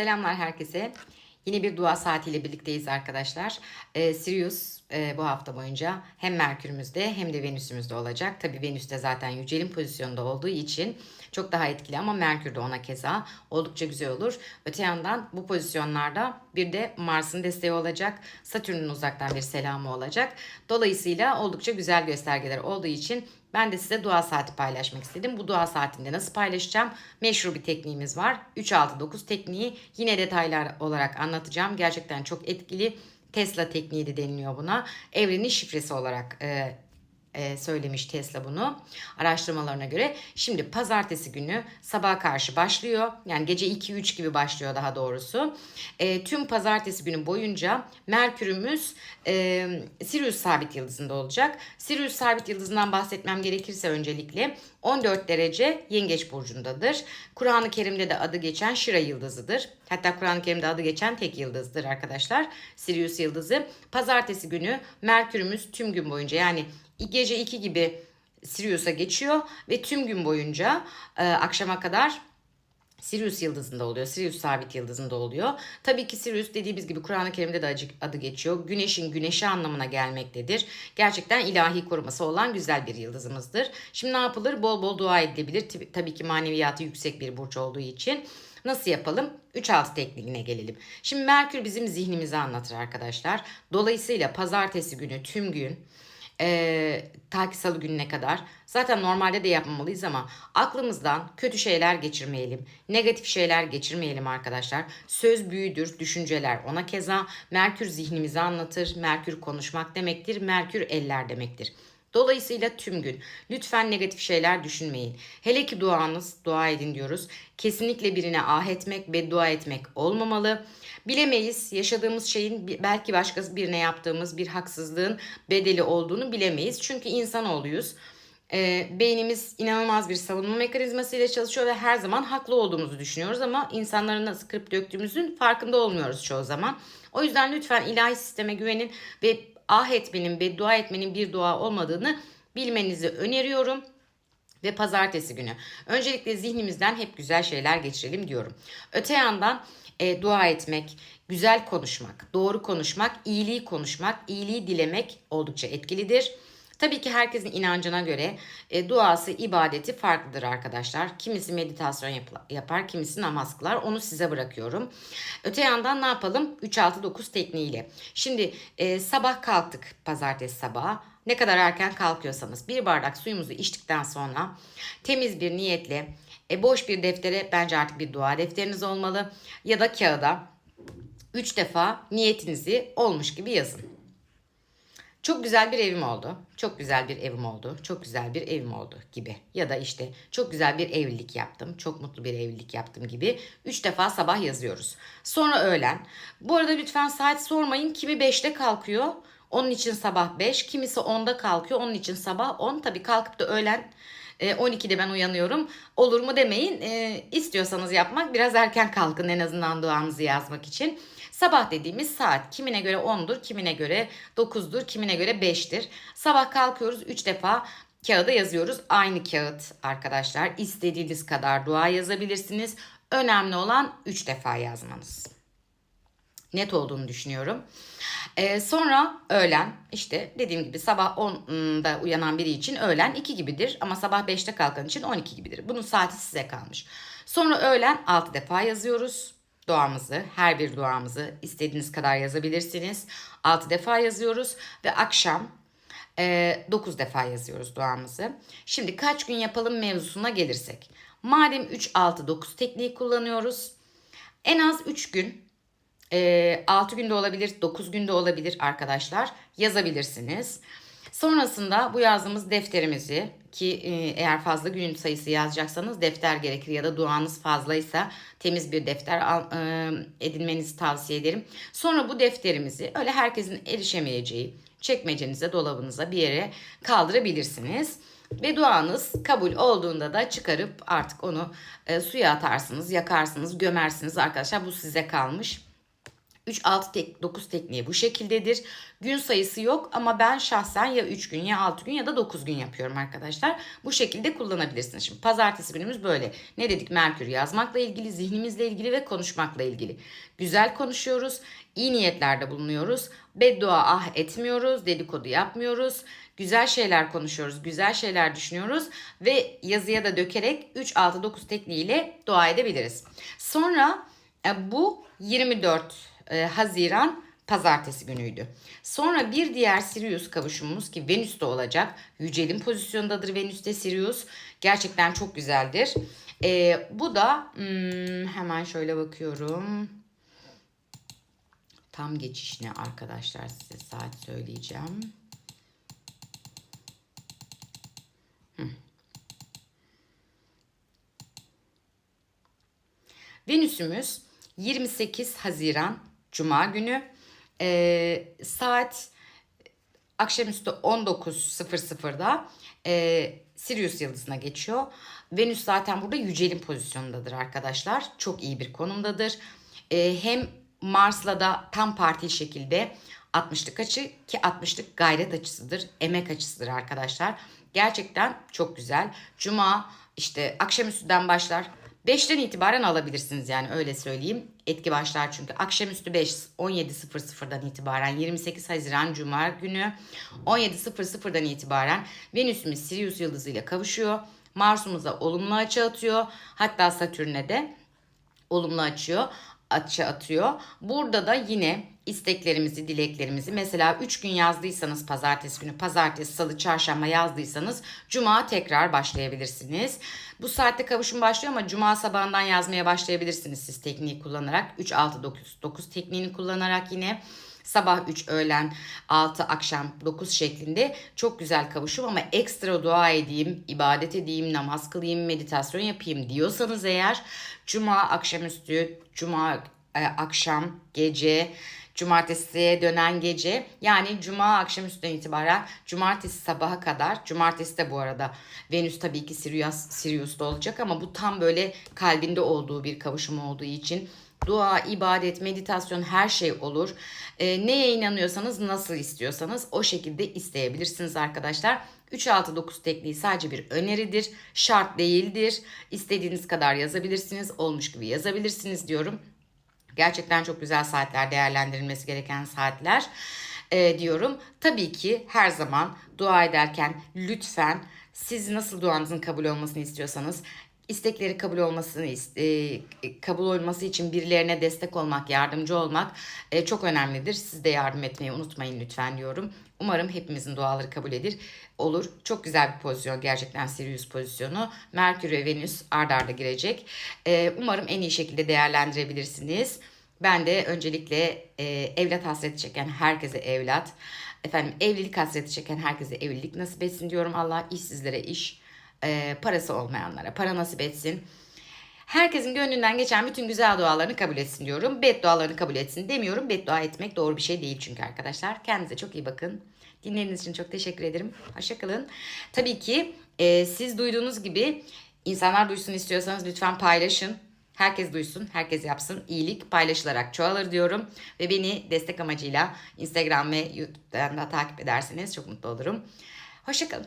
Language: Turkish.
Selamlar herkese. Yine bir dua saatiyle birlikteyiz arkadaşlar. Ee, Sirius e, bu hafta boyunca hem Merkür'ümüzde hem de Venüs'ümüzde olacak. Tabii Venüs'te zaten yücelin pozisyonda olduğu için çok daha etkili ama Merkür de ona keza oldukça güzel olur. Öte yandan bu pozisyonlarda bir de Mars'ın desteği olacak. Satürn'ün uzaktan bir selamı olacak. Dolayısıyla oldukça güzel göstergeler olduğu için ben de size dua saati paylaşmak istedim. Bu dua saatinde nasıl paylaşacağım? Meşhur bir tekniğimiz var. 3-6-9 tekniği yine detaylar olarak anlatacağım. Gerçekten çok etkili. Tesla tekniği de deniliyor buna. Evrenin şifresi olarak e, e, söylemiş Tesla bunu araştırmalarına göre. Şimdi pazartesi günü sabaha karşı başlıyor. Yani gece 2-3 gibi başlıyor daha doğrusu. E, tüm pazartesi günü boyunca Merkür'ümüz e, Sirius sabit yıldızında olacak. Sirius sabit yıldızından bahsetmem gerekirse öncelikle 14 derece Yengeç burcundadır. Kur'an-ı Kerim'de de adı geçen Şira yıldızıdır. Hatta Kur'an-ı Kerim'de adı geçen tek yıldızdır arkadaşlar. Sirius yıldızı. Pazartesi günü Merkür'ümüz tüm gün boyunca yani gece 2 gibi Sirius'a geçiyor ve tüm gün boyunca e, akşama kadar Sirius yıldızında oluyor. Sirius sabit yıldızında oluyor. Tabii ki Sirius dediğimiz gibi Kur'an-ı Kerim'de de adı geçiyor. Güneşin güneşi anlamına gelmektedir. Gerçekten ilahi koruması olan güzel bir yıldızımızdır. Şimdi ne yapılır? Bol bol dua edilebilir. Tabii ki maneviyatı yüksek bir burç olduğu için. Nasıl yapalım? 3-6 tekniğine gelelim. Şimdi Merkür bizim zihnimizi anlatır arkadaşlar. Dolayısıyla pazartesi günü tüm gün e, ta ki salı gününe kadar. Zaten normalde de yapmamalıyız ama aklımızdan kötü şeyler geçirmeyelim. Negatif şeyler geçirmeyelim arkadaşlar. Söz büyüdür, düşünceler ona keza. Merkür zihnimizi anlatır. Merkür konuşmak demektir. Merkür eller demektir. Dolayısıyla tüm gün lütfen negatif şeyler düşünmeyin. Hele ki duanız, dua edin diyoruz. Kesinlikle birine ah etmek, beddua etmek olmamalı. Bilemeyiz yaşadığımız şeyin belki başkası birine yaptığımız bir haksızlığın bedeli olduğunu bilemeyiz. Çünkü insan oluyoruz. E, beynimiz inanılmaz bir savunma mekanizması ile çalışıyor ve her zaman haklı olduğumuzu düşünüyoruz ama insanları nasıl kırıp döktüğümüzün farkında olmuyoruz çoğu zaman. O yüzden lütfen ilahi sisteme güvenin ve ah etmenin, beddua etmenin bir dua olmadığını bilmenizi öneriyorum ve pazartesi günü. Öncelikle zihnimizden hep güzel şeyler geçirelim diyorum. Öte yandan e, dua etmek, güzel konuşmak, doğru konuşmak, iyiliği konuşmak, iyiliği dilemek oldukça etkilidir. Tabii ki herkesin inancına göre e, duası, ibadeti farklıdır arkadaşlar. Kimisi meditasyon yap- yapar, kimisi namaz kılar. Onu size bırakıyorum. Öte yandan ne yapalım? 3-6-9 tekniğiyle. Şimdi e, sabah kalktık pazartesi sabahı. Ne kadar erken kalkıyorsanız bir bardak suyumuzu içtikten sonra temiz bir niyetle e, boş bir deftere bence artık bir dua defteriniz olmalı ya da kağıda 3 defa niyetinizi olmuş gibi yazın. Çok güzel bir evim oldu. Çok güzel bir evim oldu. Çok güzel bir evim oldu gibi. Ya da işte çok güzel bir evlilik yaptım. Çok mutlu bir evlilik yaptım gibi. Üç defa sabah yazıyoruz. Sonra öğlen. Bu arada lütfen saat sormayın. Kimi 5'te kalkıyor. Onun için sabah 5. Kimisi 10'da kalkıyor. Onun için sabah 10. Tabii kalkıp da öğlen 12'de e, ben uyanıyorum. Olur mu demeyin. E, istiyorsanız yapmak biraz erken kalkın en azından duanızı yazmak için. Sabah dediğimiz saat kimine göre 10'dur, kimine göre 9'dur, kimine göre 5'tir. Sabah kalkıyoruz 3 defa kağıda yazıyoruz. Aynı kağıt arkadaşlar. İstediğiniz kadar dua yazabilirsiniz. Önemli olan 3 defa yazmanız. Net olduğunu düşünüyorum. Ee, sonra öğlen işte dediğim gibi sabah 10'da uyanan biri için öğlen 2 gibidir. Ama sabah 5'te kalkan için 12 gibidir. Bunun saati size kalmış. Sonra öğlen 6 defa yazıyoruz duamızı, her bir duamızı istediğiniz kadar yazabilirsiniz. 6 defa yazıyoruz ve akşam e, 9 defa yazıyoruz duamızı. Şimdi kaç gün yapalım mevzusuna gelirsek. Madem 3-6-9 tekniği kullanıyoruz. En az 3 gün, e, 6 günde olabilir, 9 günde olabilir arkadaşlar yazabilirsiniz. Sonrasında bu yazdığımız defterimizi ki e, eğer fazla gün sayısı yazacaksanız defter gerekir ya da duanız fazlaysa temiz bir defter al, e, edinmenizi tavsiye ederim. Sonra bu defterimizi öyle herkesin erişemeyeceği çekmecenize, dolabınıza bir yere kaldırabilirsiniz. Ve duanız kabul olduğunda da çıkarıp artık onu e, suya atarsınız, yakarsınız, gömersiniz arkadaşlar. Bu size kalmış. 3, 6, tek, 9 tekniği bu şekildedir. Gün sayısı yok ama ben şahsen ya 3 gün ya 6 gün ya da 9 gün yapıyorum arkadaşlar. Bu şekilde kullanabilirsiniz. Şimdi pazartesi günümüz böyle. Ne dedik? Merkür yazmakla ilgili, zihnimizle ilgili ve konuşmakla ilgili. Güzel konuşuyoruz, iyi niyetlerde bulunuyoruz. Beddua ah etmiyoruz, dedikodu yapmıyoruz. Güzel şeyler konuşuyoruz, güzel şeyler düşünüyoruz ve yazıya da dökerek 3-6-9 tekniğiyle dua edebiliriz. Sonra e, bu 24 e, Haziran pazartesi günüydü. Sonra bir diğer Sirius kavuşumumuz ki Venüs'te olacak. Yücelin pozisyondadır Venüs'te Sirius. Gerçekten çok güzeldir. E, bu da hmm, hemen şöyle bakıyorum. Tam geçiş ne arkadaşlar size saat söyleyeceğim. Venüs'ümüz 28 Haziran Cuma günü e, saat akşamüstü 19.00'da e, Sirius yıldızına geçiyor. Venüs zaten burada yücelin pozisyonundadır arkadaşlar. Çok iyi bir konumdadır. E, hem Mars'la da tam partil şekilde 60'lık açı ki 60'lık gayret açısıdır. Emek açısıdır arkadaşlar. Gerçekten çok güzel. Cuma işte akşamüstüden başlar. 5'ten itibaren alabilirsiniz yani öyle söyleyeyim. Etki başlar çünkü. Akşamüstü 5 17.00'dan itibaren 28 Haziran Cuma günü 17.00'dan itibaren Venüs'ümüz Sirius yıldızıyla kavuşuyor. Mars'umuza olumlu açı atıyor. Hatta Satürn'e de olumlu açıyor açı atıyor. Burada da yine isteklerimizi, dileklerimizi mesela 3 gün yazdıysanız pazartesi günü, pazartesi, salı, çarşamba yazdıysanız cuma tekrar başlayabilirsiniz. Bu saatte kavuşum başlıyor ama cuma sabahından yazmaya başlayabilirsiniz siz tekniği kullanarak. 3 6 9 9 tekniğini kullanarak yine sabah 3 öğlen 6 akşam 9 şeklinde çok güzel kavuşum ama ekstra dua edeyim, ibadet edeyim, namaz kılayım, meditasyon yapayım diyorsanız eğer cuma akşamüstü, cuma e, akşam, gece, cumartesiye dönen gece yani cuma akşamüstünden itibaren cumartesi sabaha kadar cumartesi de bu arada Venüs tabii ki Sirius, Sirius'ta olacak ama bu tam böyle kalbinde olduğu bir kavuşum olduğu için dua, ibadet, meditasyon her şey olur. E, neye inanıyorsanız, nasıl istiyorsanız o şekilde isteyebilirsiniz arkadaşlar. 3-6-9 tekniği sadece bir öneridir, şart değildir. İstediğiniz kadar yazabilirsiniz, olmuş gibi yazabilirsiniz diyorum. Gerçekten çok güzel saatler, değerlendirilmesi gereken saatler e, diyorum. Tabii ki her zaman dua ederken lütfen siz nasıl duanızın kabul olmasını istiyorsanız istekleri kabul olmasını e, kabul olması için birilerine destek olmak, yardımcı olmak e, çok önemlidir. Siz de yardım etmeyi unutmayın lütfen diyorum. Umarım hepimizin duaları kabul edir. Olur. Çok güzel bir pozisyon gerçekten Sirius pozisyonu. Merkür ve Venüs ard arda girecek. E, umarım en iyi şekilde değerlendirebilirsiniz. Ben de öncelikle e, evlat hasreti çeken herkese evlat, efendim evlilik hasreti çeken herkese evlilik nasip etsin diyorum. Allah işsizlere iş, e, parası olmayanlara para nasip etsin. Herkesin gönlünden geçen bütün güzel dualarını kabul etsin diyorum. Beddualarını kabul etsin demiyorum. Beddua etmek doğru bir şey değil çünkü arkadaşlar. Kendinize çok iyi bakın. Dinlediğiniz için çok teşekkür ederim. Hoşçakalın. Tabii ki e, siz duyduğunuz gibi insanlar duysun istiyorsanız lütfen paylaşın. Herkes duysun, herkes yapsın. İyilik paylaşılarak çoğalır diyorum. Ve beni destek amacıyla Instagram ve YouTube'dan da takip ederseniz çok mutlu olurum. Hoşçakalın.